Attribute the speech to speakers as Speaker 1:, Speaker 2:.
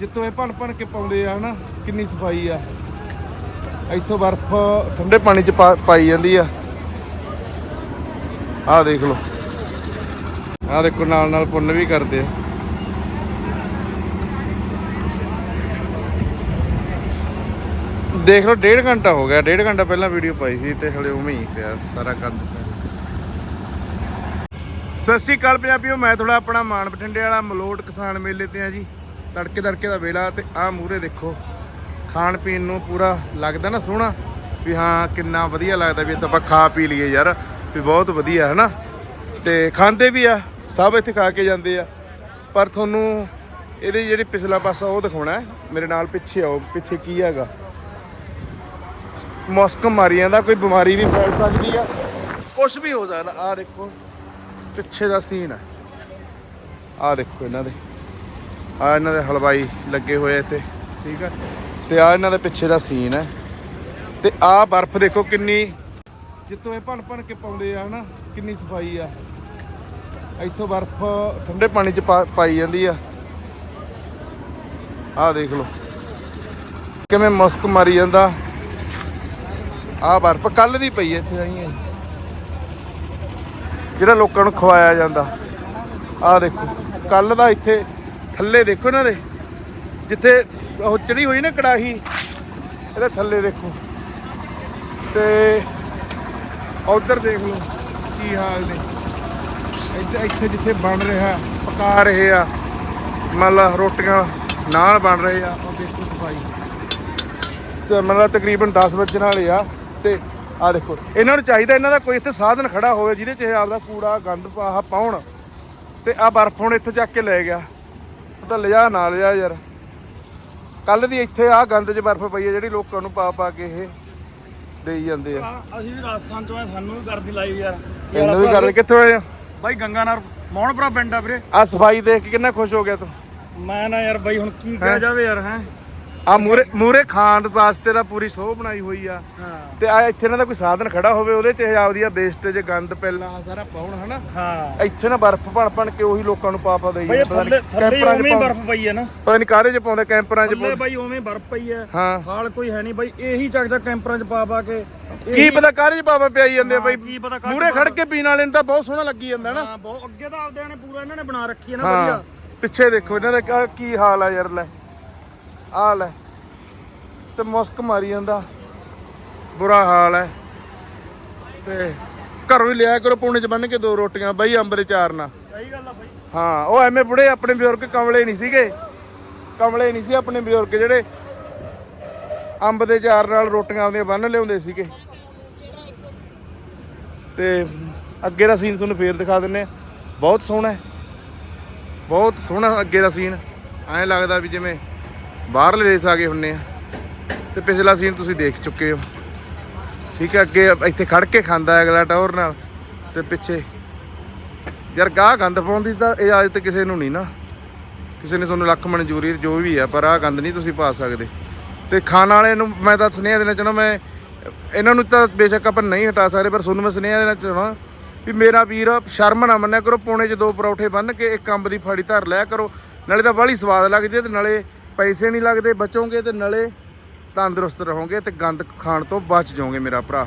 Speaker 1: ਜਿੱਤੋਂ ਇਹ ਭੰਨ ਭੰਨ ਕੇ ਪਾਉਂਦੇ ਆ, ਹਨਾ, ਕਿੰਨੀ ਸਫ਼ਾਈ ਆ। ਇੱਥੋਂ ਬਰਫ਼ ਠੰਡੇ ਪਾਣੀ ਚ ਪਾਈ ਜਾਂਦੀ ਆ। ਆਹ ਦੇਖ ਲਓ। ਆਹ ਦੇਖੋ, ਨਾਲ ਨਾਲ ਪੁੰਨ ਵੀ ਕਰਦੇ ਆ। ਦੇਖ ਲਓ, ਡੇਢ ਘੰਟਾ ਹੋ ਗਿਆ। ਡੇਢ ਘੰਟਾ ਪਹਿਲਾਂ ਵੀਡੀਓ ਪਾਈ ਸੀ ਤੇ ਹਲੇ ਉਵੇਂ ਹੀ ਪਿਆ ਸਾਰਾ ਕੰਦ ਪਿਆ ਸਤਿ ਸ਼੍ਰੀ ਅਕਾਲ ਪੰਜਾਬੀਓ, ਮੈਂ ਥੋੜਾ ਆਪਣਾ ਮਾਨ ਬਠਿੰਡੇ ਵਾਲਾ, ਮਲੋਟ ਕਿਸਾਨ ਮੇਲੇ ਤੇ ਆ ਜੀ। ਤੜਕੇ ਤੜਕੇ ਦਾ ਵੇਲਾ ਤੇ ਆਹ ਮੂਰੇ ਦੇਖੋ। ਖਾਣ ਪੀਣ ਨੂੰ ਪੂਰਾ ਲੱਗਦਾ ਨਾ ਸੋਹਣਾ। ਵੀ ਹਾਂ, ਕਿੰਨਾ ਵਧੀਆ ਲੱਗਦਾ ਵੀ ਇੱਥੇ ਆਪਾਂ ਖਾ ਪੀ ਲਈਏ ਯਾਰ। ਵੀ ਬਹੁਤ ਵਧੀਆ ਹੈ ਨਾ ਤੇ ਖਾਂਦੇ ਵੀ ਆ, ਸਭ ਇੱਥੇ ਖਾ ਕੇ ਜਾਂਦੇ ਆ। ਪਰ ਤੁਹਾਨੂੰ ਇਹਦੇ ਜਿਹੜੀ ਪਿਛਲਾ ਪਾਸਾ ਉਹ ਦਿਖਾਉਣਾ ਮੇਰੇ ਨਾਲ ਪਿੱਛੇ ਆਓ, ਪਿੱਛੇ ਕੀ ਹੈਗਾ? ਮੁਸਕ ਮਾਰੀ ਜਾਂਦਾ ਕੋਈ ਬਿਮਾਰੀ ਵੀ ਫੈਲ ਸਕਦੀ ਆ। ਕੁਝ ਵੀ ਹੋ ਸਕਦਾ। ਆ ਦੇਖੋ, ਪਿੱਛੇ ਦਾ ਸੀਨ ਹੈ ਆ ਦੇਖੋ ਇਹਨਾਂ ਦੇ। ਆ ਇਹਨਾਂ ਦੇ ਹਲਵਾਈ ਲੱਗੇ ਹੋਏ ਇੱਥੇ, ਠੀਕ ਆ? ਤੇ ਆ ਇਹਨਾਂ ਦੇ ਪਿੱਛੇ ਦਾ ਸੀਨ ਹੈ ਤੇ ਆ ਬਰਫ਼ ਦੇਖੋ ਕਿੰਨੀ ਜਿੱਤੋਂ ਇਹ ਭੰਨ ਭੰਨ ਕੇ ਪਾਉਂਦੇ ਆ ਹਨਾ, ਕਿੰਨੀ ਸਫ਼ਾਈ ਆ। ਇੱਥੋਂ ਬਰਫ਼ ਠੰਡੇ ਪਾਣੀ ਚ ਪਾ- ਪਾਈ ਜਾਂਦੀ ਆ। ਆ ਦੇਖ ਲਓ, ਕਿਵੇਂ ਮੁਸਕ ਮਾਰੀ ਜਾਂਦਾ। ਆਹ ਬਰਫ਼ ਕੱਲ ਦੀ ਪਈ ਇੱਥੇ ਆਈ ਜਿਹੜਾ ਲੋਕਾਂ ਨੂੰ ਖਵਾਇਆ ਜਾਂਦਾ। ਆਹ ਦੇਖੋ ਕੱਲ ਦਾ ਇੱਥੇ ਥੱਲੇ ਦੇਖੋ ਇਹਨਾਂ ਦੇ। ਜਿੱਥੇ ਉਹ ਚੜੀ ਹੋਈ ਨਾ ਕੜਾਹੀ, ਇਹਦੇ ਥੱਲੇ ਦੇਖੋ। ਤੇ ਉਧਰ ਦੇਖ ਲਓ ਕੀ ਹਾਲ ਨੇ। ਇੱਥੇ ਇੱਥੇ ਜਿੱਥੇ ਬਣ ਰਿਹਾ, ਪਕਾ ਰਹੇ ਆ ਮਤਲਬ ਰੋਟੀਆਂ ਨਾਲ ਬਣ ਰਹੇ ਆ, ਉਹ ਦੇਖੋ ਸਫ਼ਾਈ। ਤੇ ਤਕਰੀਬਨ 10 ਵਜੇ ਵਾਲੇ ਆ, ਤੇ ਆ ਦੇਖੋ, ਇਹਨਾਂ ਨੂੰ ਚਾਹੀਦਾ ਇਹਨਾਂ ਦਾ ਕੋਈ ਇੱਥੇ ਸਾਧਨ ਖੜਾ ਹੋਵੇ, ਜਿਹਦੇ ਚ ਇਹ ਆਪਦਾ ਕੂੜਾ, ਗੰਦ ਆਹ ਪਾਉਣ। ਤੇ ਆ ਬਰਫ਼ ਹੁਣ ਇੱਥੇ ਚੱਕ ਕੇ ਲੈ ਗਿਆ। ਤਾਂ ਲਿਜਾ ਨਾ ਲਿਆ ਯਾਰ। ਕੱਲ ਦੀ ਇੱਥੇ ਆ ਗੰਦ 'ਚ ਬਰਫ਼ ਪਈ ਹੈ ਜਿਹੜੀ ਲੋਕਾਂ ਨੂੰ ਪਾ ਪਾ ਕੇ ਇਹ ਦੇਈ ਜਾਂਦੇ ਆ।
Speaker 2: ਆ, ਅਸੀਂ ਵੀ ਰਾਜਸਥਾਨ ਤੋਂ ਆ ਸਾਨੂੰ ਵੀ ਕਰਦੀ ਲਾਈਵ ਯਾਰ।
Speaker 1: ਇਹਨੂੰ ਵੀ ਕਰਦੇ ਕਿੱਥੋਂ ਆਏ
Speaker 2: ਬਾਈ ਗੰਗਾਨਗਰ ਮੋਹਨਪੁਰਾ ਪਿੰਡ ਆ ਵੀਰੇ।
Speaker 1: ਆ ਸਫ਼ਾਈ ਦੇਖ ਕੇ ਕਿੰਨਾ ਖੁਸ਼ ਹੋ ਗਿਆ ਤੂੰ।
Speaker 2: ਮੈਂ ਨਾ ਯਾਰ ਬਾਈ ਹੁਣ ਕੀ ਕਿਹਾ ਜਾਵੇ ਯਾਰ ਹੈ?
Speaker 1: ਆ ਮੂਰੇ ਮੂਰੇ ਖਾਣ ਵਾਸਤੇ ਦਾ ਪੂਰੀ ਸੋਹ ਬਣਾਈ ਹੋਈ ਆ।
Speaker 2: ਹਾਂ।
Speaker 1: ਤੇ ਆ ਇੱਥੇ ਇਹਨਾਂ ਦਾ ਕੋਈ ਸਾਧਨ ਖੜਾ ਹੋਵੇ ਉਹਦੇ 'ਚ ਇਹ ਆਪਦੀ ਆ ਵੇਸਟੇਜ ਗੰਦ ਪਹਿਲਾਂ ਸਾਰਾ ਪਾਉਣ ਹਨਾ?
Speaker 2: ਹਾਂ।
Speaker 1: ਇੱਥੇ ਨਾ ਬਰਫ਼ ਭਣ ਭਣ ਕੇ ਉਹੀ ਲੋਕਾਂ ਨੂੰ ਪਾ ਪਾ ਦੇਈ
Speaker 2: ਬਾਈ ਥੱਲੇ ਥੱਲੇ ਉਵੇਂ ਹੀ ਬਰਫ਼ ਪਈ ਹੈ ਨਾ।
Speaker 1: ਪਤਾ ਨਹੀਂ ਕਾਰੇ 'ਚ ਪਾਉਂਦੇ ਕੈਂਪਰਾਂ 'ਚ
Speaker 2: ਥੱਲੇ ਬਾਈ ਉਵੇਂ ਬਰਫ਼ ਪਈ ਹੈ
Speaker 1: ਹਾਂ।
Speaker 2: ਹਾਲ ਕੋਈ ਹੈ ਨਹੀਂ ਬਾਈ ਇਹੀ ਚੱਕ ਚੱਕ ਕੈਂਪਰਾਂ 'ਚ ਪਾ ਪਾ ਕੇ
Speaker 1: ਕੀ ਪਤਾ ਕਾਰੇ 'ਚ ਪਾਵਾ ਪਿਆਈ ਜਾਂਦੇ ਬਈ।
Speaker 2: ਕੀ ਪਤਾ ਕਾਹਦੇ
Speaker 1: ਮੂਰੇ ਖੜ ਕੇ ਪੀਣ ਵਾਲੇ ਨੂੰ ਤਾਂ ਬਹੁਤ ਸੋਹਣਾ ਲੱਗੀ ਜਾਂਦਾ ਨਾ।
Speaker 2: ਹਾਂ ਬਹੁਤ ਅੱਗੇ ਤਾਂ ਆਪਦਿਆਂ ਨੇ ਪੂਰਾ ਇਹਨਾਂ ਨੇ ਬਣਾ ਰੱਖੀ ਹੈ ਨਾ ਵਧੀਆ।
Speaker 1: ਪਿੱਛੇ ਦੇਖੋ ਇਹਨਾਂ ਦਾ ਕੀ ਹਾਲ ਆ ਯਾਰ ਲੈ। ਆ ਲੈ। ਤੇ ਮੁਸਕ ਮਾਰੀ ਜਾਂਦਾ। ਬੁਰਾ ਹਾਲ ਹੈ ਤੇ ਘਰੋਂ ਹੀ ਲਿਆ ਕਰੋ ਪੌਣੇ ਚ ਬੰਨ ਕੇ ਦੋ ਰੋਟੀਆਂ ਬਈ ਅੰਬ ਦੇ ਚਾਰ ਨਾਲ।
Speaker 2: ਸਹੀ ਗੱਲ ਆ ਬਾਈ।
Speaker 1: ਹਾਂ ਉਹ ਐਵੇਂ ਬੁੜੇ ਆਪਣੇ ਬਜ਼ੁਰਗ ਕਮਲੇ ਨਹੀਂ ਸੀਗੇ। ਕਮਲੇ ਨਹੀਂ ਸੀ ਆਪਣੇ ਬਜ਼ੁਰਗ ਜਿਹੜੇ ਅੰਬ ਦੇ ਚਾਰ ਨਾਲ ਰੋਟੀਆਂ ਆਪਦੀਆਂ ਬੰਨ ਲਿਆਉਂਦੇ ਸੀਗੇ। ਤੇ ਅੱਗੇ ਦਾ ਸੀਨ ਤੁਹਾਨੂੰ ਫੇਰ ਦਿਖਾ ਦਿੰਨੇ ਬਹੁਤ ਸੋਹਣਾ ਬਹੁਤ ਸੋਹਣਾ ਅੱਗੇ ਦਾ ਸੀਨ ਐਂ ਲੱਗਦਾ ਵੀ ਜਿਵੇਂ ਬਾਹਰਲੇ ਦੇਸ਼ ਆ ਗਏ ਹੁੰਨੇ ਆ। ਤੇ ਪਿਛਲਾ ਸੀਨ ਤੁਸੀਂ ਦੇਖ ਚੁੱਕੇ ਹੋ। ਠੀਕ ਹੈ, ਅੱਗੇ ਇੱਥੇ ਖੜ ਕੇ ਖਾਂਦਾ ਅਗਲਾ ਟੌਰ ਨਾਲ। ਤੇ ਪਿੱਛੇ। ਯਾਰ ਗਾਹ ਗੰਦ ਪਾਉਂਦੀ ਤਾਂ ਇਜਾਜ਼ਤ ਕਿਸੇ ਨੂੰ ਨਹੀਂ ਨਾ। ਕਿਸੇ ਨੇ ਤੁਹਾਨੂੰ ਲੱਖ ਮਨਜ਼ੂਰੀ ਜੋ ਵੀ ਆ, ਪਰ ਆਹ ਗੰਦ ਨਹੀਂ ਤੁਸੀਂ ਪਾ ਸਕਦੇ। ਤੇ ਖਾਣ ਵਾਲੇ ਨੂੰ ਮੈਂ ਤਾਂ ਸੁਨੇਹਾ ਦੇਣਾ ਚਾਹੁੰਦਾ, ਮੈਂ ਇਹਨਾਂ ਨੂੰ ਤਾਂ ਬੇਸ਼ੱਕ ਆਪਾਂ ਨਹੀਂ ਹਟਾ ਸਕਦੇ, ਪਰ ਤੁਹਾਨੂੰ ਮੈਂ ਸੁਨੇਹਾ ਦੇਣਾ ਚਾਹੁੰਦਾ ਵੀ ਮੇਰਾ ਵੀਰ ਸ਼ਰਮ ਨਾ ਮੰਨਿਆ ਕਰੋ, ਪੌਣੇ 'ਚ ਦੋ ਪਰੌਠੇ ਬੰਨ ਕੇ ਇੱਕ ਅੰਬ ਦੀ ਫਾੜੀ ਧਰ ਲਿਆ ਕਰੋ। ਨਾਲੇ ਤਾਂ ਬਾਹਲੀ ਸਵਾਦ ਲੱਗਦੀ ਹੈ ਤੇ ਨਾਲੇ ਪੈਸੇ ਨਹੀਂ ਲੱਗਦੇ, ਬਚੋਗੇ ਤੇ ਨਲੇ ਤੰਦਰੁਸਤ ਰਹੋਗੇ ਤੇ ਗੰਦ ਖਾਣ ਤੋਂ ਬਚ ਜਾਓਗੇ ਮੇਰਾ ਭਰਾ।